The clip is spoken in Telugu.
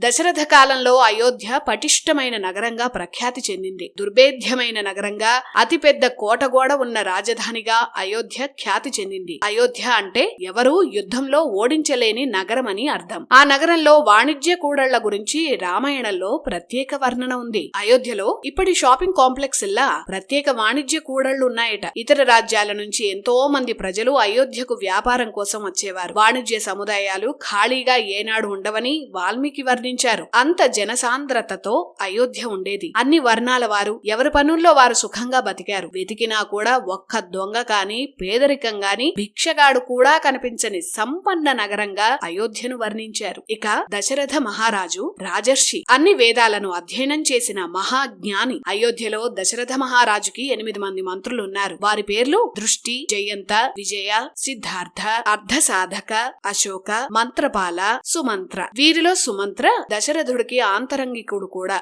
దశరథ కాలంలో అయోధ్య పటిష్టమైన నగరంగా ప్రఖ్యాతి చెందింది. దుర్భేద్యమైన నగరంగా అతిపెద్ద కోటగోడ ఉన్న రాజధానిగా అయోధ్య ఖ్యాతి చెందింది. అయోధ్య అంటే ఎవరూ యుద్ధంలో ఓడించలేని నగరం అని అర్థం. ఆ నగరంలో వాణిజ్య కూడళ్ళ గురించి రామాయణంలో ప్రత్యేక వర్ణన ఉంది. అయోధ్యలో ఇప్పటి షాపింగ్ కాంప్లెక్స్ లా ప్రత్యేక వాణిజ్య కూడళ్ళు ఉన్నాయట. ఇతర రాజ్యాల నుంచి ఎంతో మంది ప్రజలు అయోధ్యకు వ్యాపారం కోసం వచ్చేవారు. వాణిజ్య సముదాయాలు ఖాళీగా ఏనాడు ఉండవని వాల్మీకి వర్ణించారు అంత జనసాంద్రతతో అయోధ్య ఉండేది. అన్ని వర్ణాల వారు ఎవరి పనుల్లో వారు సుఖంగా బతికారు. వెతికినా కూడా ఒక్క దొంగ కాని పేదరికం గాని భిక్షగాడు కూడా కనిపించని సంపన్న నగరంగా అయోధ్యను వర్ణించారు. ఇక దశరథ మహారాజు రాజర్షి అన్ని వేదాలను అధ్యయనం చేసిన మహాజ్ఞాని. అయోధ్యలో దశరథ మహారాజుకి ఎనిమిది మంది మంత్రులు ఉన్నారు వారి పేర్లు దృష్టి జయంత విజయ సిద్ధార్థ అర్ధ సాధక అశోక మంత్రపాల సుమంత్ర. వీరిలో సుమంత్ర దశరథుడికి ఆంతరంగికుడు కూడా.